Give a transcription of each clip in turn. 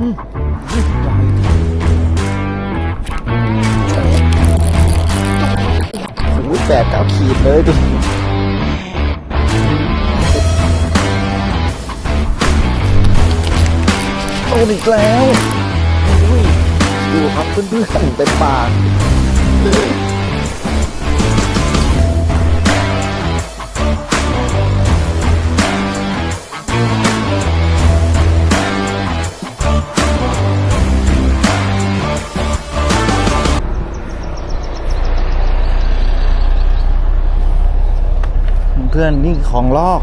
อืมใหแปดเก้าขีดเลยดิโดนอีกแล้วดูครับเพื่อนๆเต็มปาก พื่อนนี่ของลอก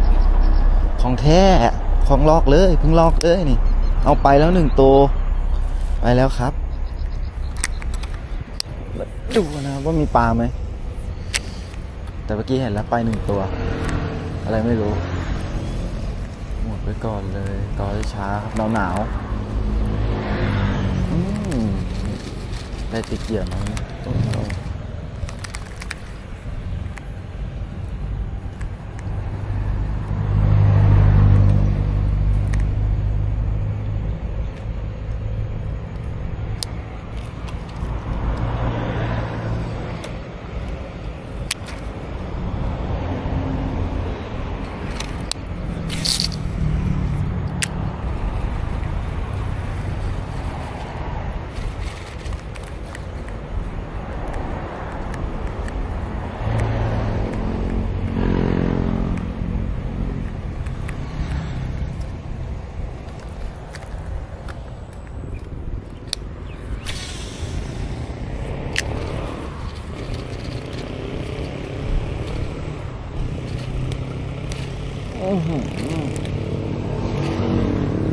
ของแท้ของลอกเลยเพิ่งลอกเลยนี่ เอาไปแล้วหนึ่งตัวไปแล้วครับดูนะว่ามีปลาไหมแต่เมื่อกี้เห็นแล้วไปหนึ่งตัว อะไรไม่รู้ หมดไปก่อนเลยต่อช้าครับหนาวหนาวได้ติเกียร์มาเนี่ยโอ้โห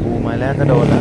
กูมาแล้วก็โดน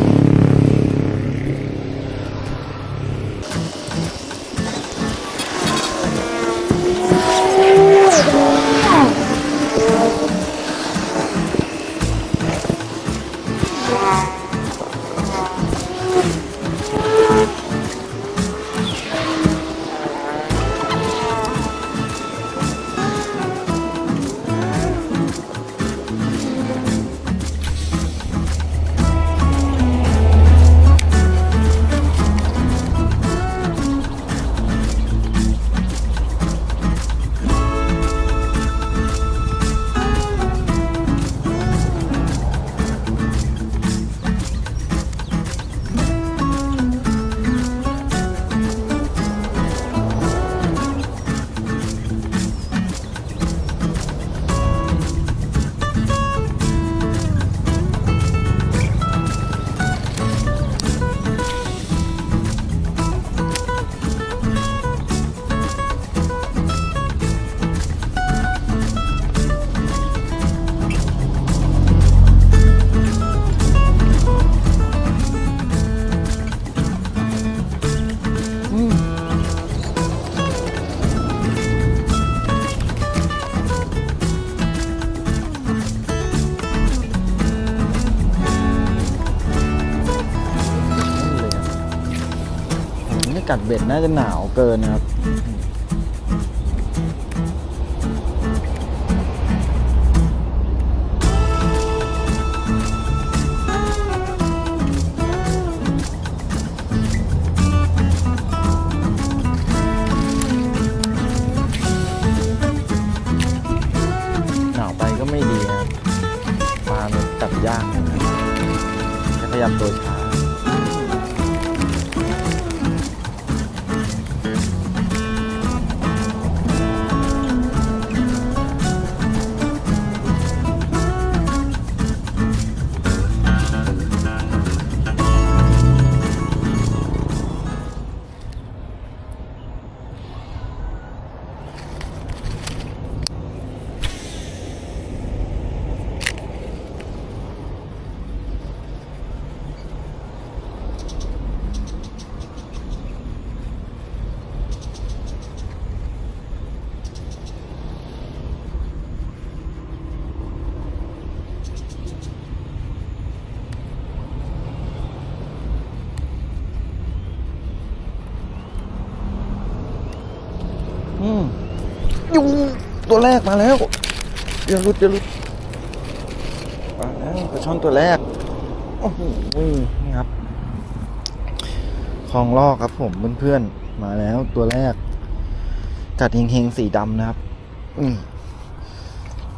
เบ็ดน่าจะหนาวเกินนะครับ ยูตัวแรกมาแล้วเดี๋ยวรุดเดี๋ยวรุดมาแล้วปลาช่อนตัวแรกโอ้โหนี่ครับคลองลอกครับผมเพื่อนๆมาแล้วตัวแรก กัดเฮงๆสีดำนะครับนี่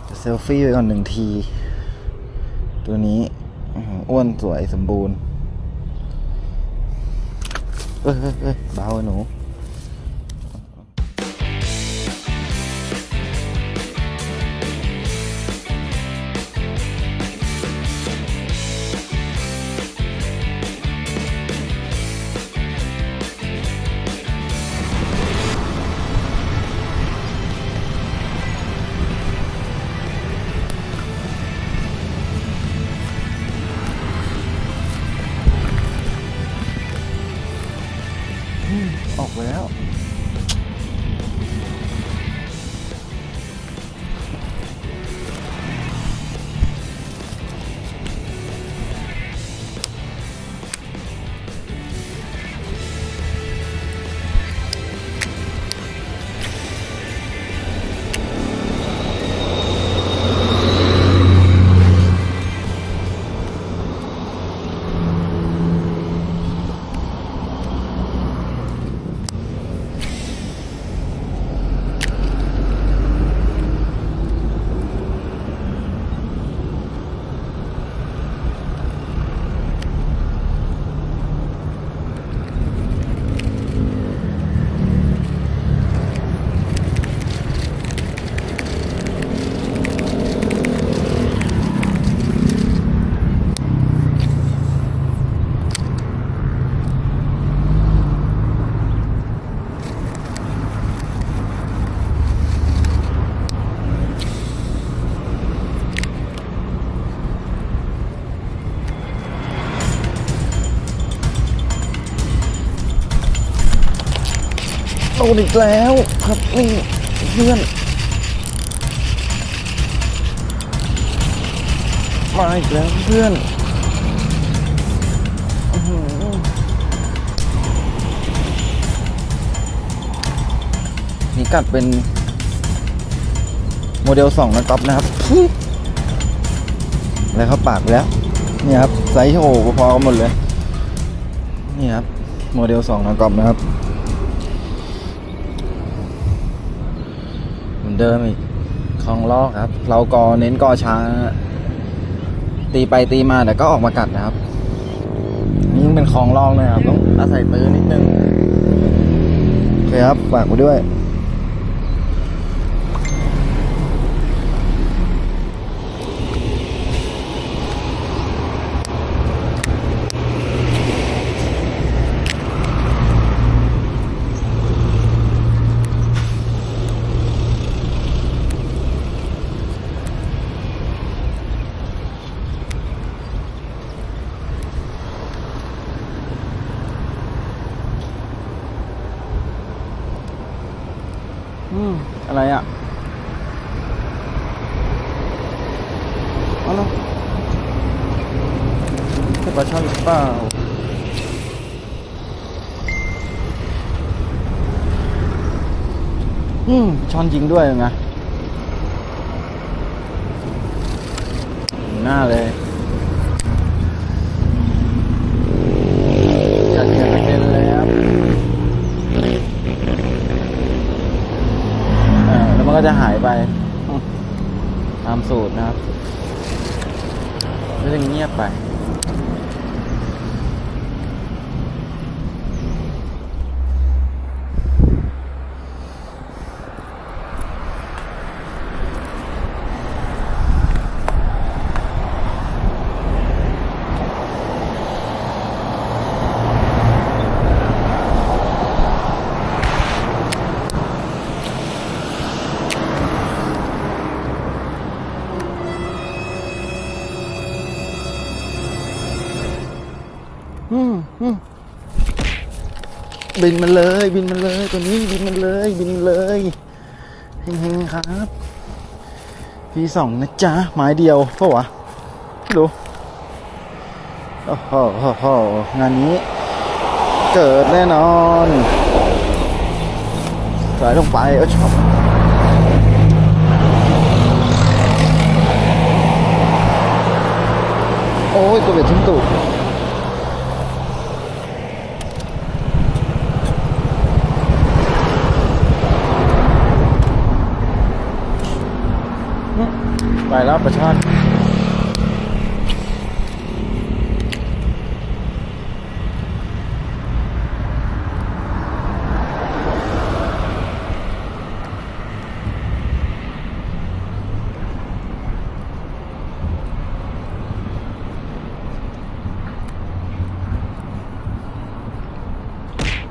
จะเซลฟี่ไว้ก่อนหนึ่งที ตัวนี้อ้อวนสวยสมบูรณ์ เอ้ยเอ้ยเอ้ยเบาหนู ออกแล้ว นอีกแล้วครับนี่เพื่อน มาอีกแล้วเพื่อนนี่กัดเป็น โมเดลสองนะครับนะครับแล้วเข้าปากแล้ว นี่ครับ ไซส์โอ้พอๆกันหมดเลย นี่ครับ โมเดลสองนะครับนะครับ เหมื อนเดิมอีกคลองลอกครับ เรากอเน้นกอช้า ตีไปตีมาแต่ก็ออกมากัดนะครับ นี่เป็นคลองลอกเลยครับต้องอาศัยตื้อนิดนึงโอเคครับฝากไว้ด้วย อืมอะไรอะเอาละใช่ปลาช่อนหรือเปล่าอืมช้อนจริงด้วยไงหน้าเลยจัดเงินไปเต็มเลยครับ เออแล้วมัน ก็จะหายไป ตามสูตรนะครับก็จะเงียบไป บินมันเลย บินมันเลยตัวนี้บินมันเลย บินเลยเฮงๆครับพีสองนะจ๊ะไม้เดียวเพราะวะไม่รู้โอ้โหโอ้โหงานนี้ เกิดแน่นอนสายลงไปเออชอบโอ้ยตัวเบ็ดทิ้งตูด ไปแล้วปลาช่อน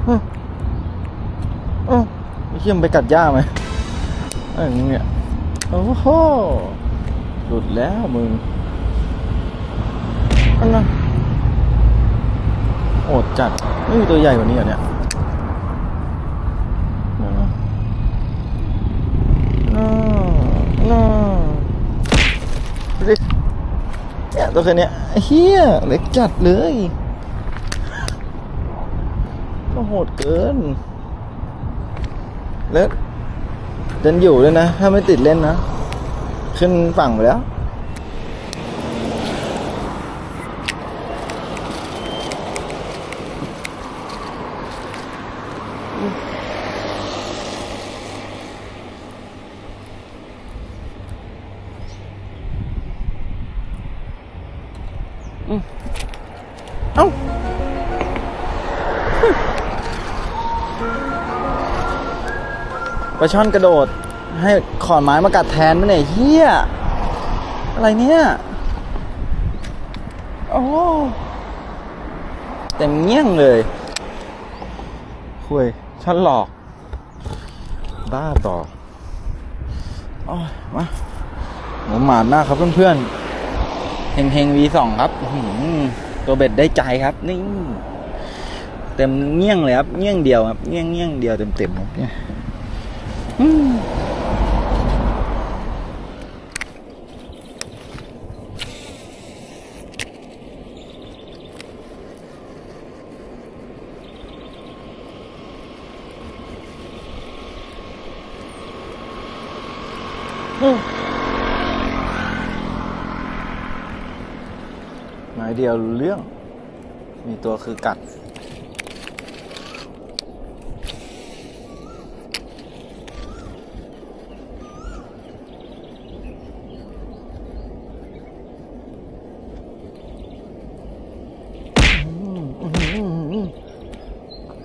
เอ้าเอ้าไอ้เหี้ยมไปกัดหญ้าไหมเอ้ยมึงเนี่ยโอ้โห หลุดแล้วมึงอันนั้นโอดจัด ไม่มีตัวใหญ่กว่านี้เหรอเนี่ยน่าน่าน่าดูดิเนี่ยตัวแค่เนี้ยไอ้เฮียเล็กจัดเลยก็โหดเกิน แล้วเดินอยู่ด้วยนะ ถ้าไม่ติดเล่นนะ ขึ้นฝั่งไปแล้วอืมเอ้าปลาช่อนกระโดด ให้ขอนไม้มากัดแทนไม่ไหนยเฮียอะไรเนี่ย โอ้เต็มเงี้ยงเลยคุยช่อนหลอก บ้าต่อโอ้ยมาหมูหมานมากครับเพื่อนๆเฮงเฮงวีสองครับอื้อหือตัวเบ็ดได้ใจครับนี่เต็มเงี้ยงเลยครับเงี้ยงเดียวครับเงี้ยงเงี้ยงเดียวเต็มเต็มๆครับเนี่ย อืมอืมหมายเดียวรู้เรื่อง มีตัวคือกัด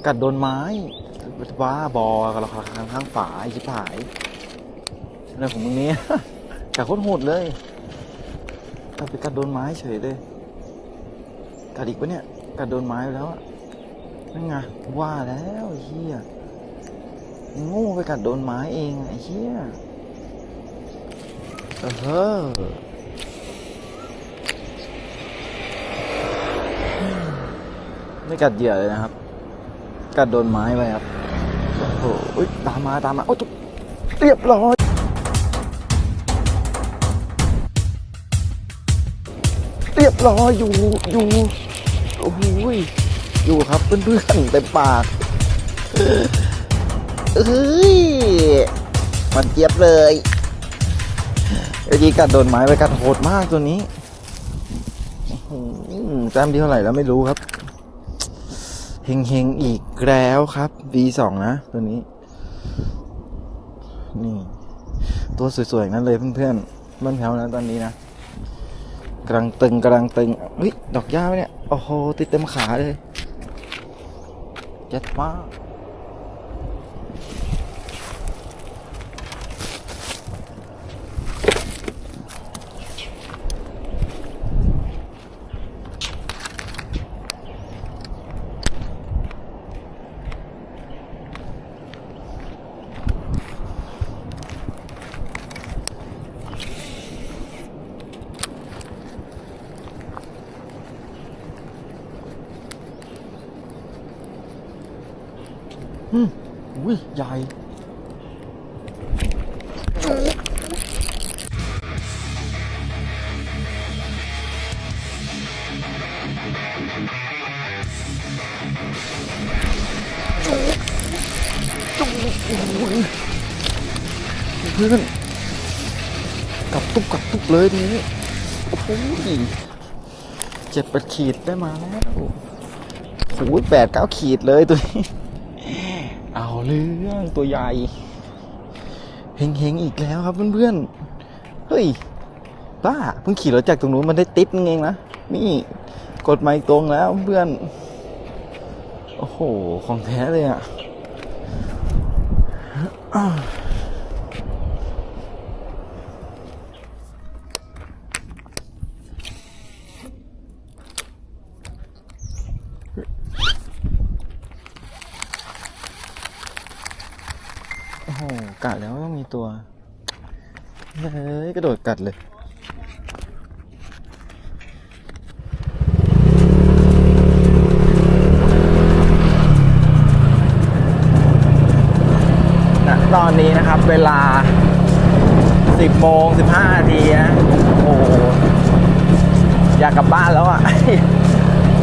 กัดโดนไม้บ้าบอกระข้างข้างฝาอ้ชิบหายอะไรของมึงเนี่ยกัดโคตรโหดเลยกัดไปกัดโดนไม้เฉยเลย กัดอีกปะเนี่ย กัดโดนไม้ไปแล้วอะนั่นไงว่าแล้วไอ้เหี้ยโง่ไปกัดโดนไม้เองไอ้เหี้ยเออเฮ้อไม่กัดเหยื่อเลยนะครับ กัดโดนไม้ไปครับ โอ้โหอุ๊ยตามมาตามมา โอ้ตุ๊บเรียบร้อยเรียบร้อยอยู่อยู่ โอ้โหยอยู่ครับเพื่อนๆเต็มปากเอ้ยมันเจี๊ยบเลยเมื่อกี้กัดโดนไม้ไปกัดโหดมากตัวนี้แต้มที่เท่าไหร่แล้วไม่รู้ครับเฮงเฮงๆอีกแล้วครับ V2 นะตัวนี้ นี่ ตัวสวยๆนั้นเลยเพื่อนๆบ้านแถวนะตอนนี้นะกำลังตึงกำลังตึงเฮ้ยดอกหญ้าเนี่ย โอ้โห ติดเต็มขาเลยเจ็ดมากอืมอุ้ย ใหญ่เพื่อนกับตุกกับตุกเลยทีนี้โอ้โหเจ็ดแปดขีดได้มาแล้วโอ้โหแปดเก้าขีดเลยตัวนี้ เรื่องตัวใหญ่เฮงๆอีกแล้วครับเพื่อนๆเฮ้ยบ้าเพิ่งขี่รถจากตรงนู้นมันได้ติดนึงเองนะนี่กดไมค์ตรงแล้วเพื่อนโอ้โหของแท้เลยอะ่ะ โอ้โหกัดแล้ว ตัวเฮ้ยกระโดดกัดเลยณตอนนี้นะครับเวลา 10โมง15นาทีนะโอ้อยากกลับบ้านแล้วอะ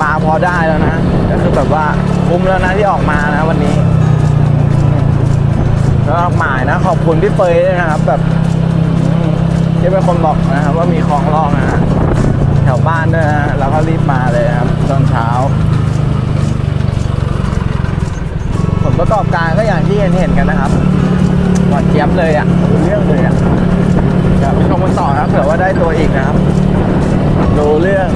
มาพอได้แล้วนะ ก็คือแบบว่าคุ้มแล้วนะที่ออกมานะวันนี้ แล้วหมายนะ ขอบคุณพี่เฟยด้วยนะครับ แบบที่เป็นคนบอกนะครับ ว่ามีคลองลอกนะฮะแถวบ้านด้วยนะแล้วก็รีบมาเลยครับ ตอนเช้า ผลประกอบการก็อย่างที่เห็นเห็นกันนะครับหวานเจี๊ยบเลยอะ่ะดูเรื่องเลยอะ่ะเดี๋ยวไปชมกันต่อนะครับเผื่อว่าได้ตัวอีกนะครับรู้เรื่อง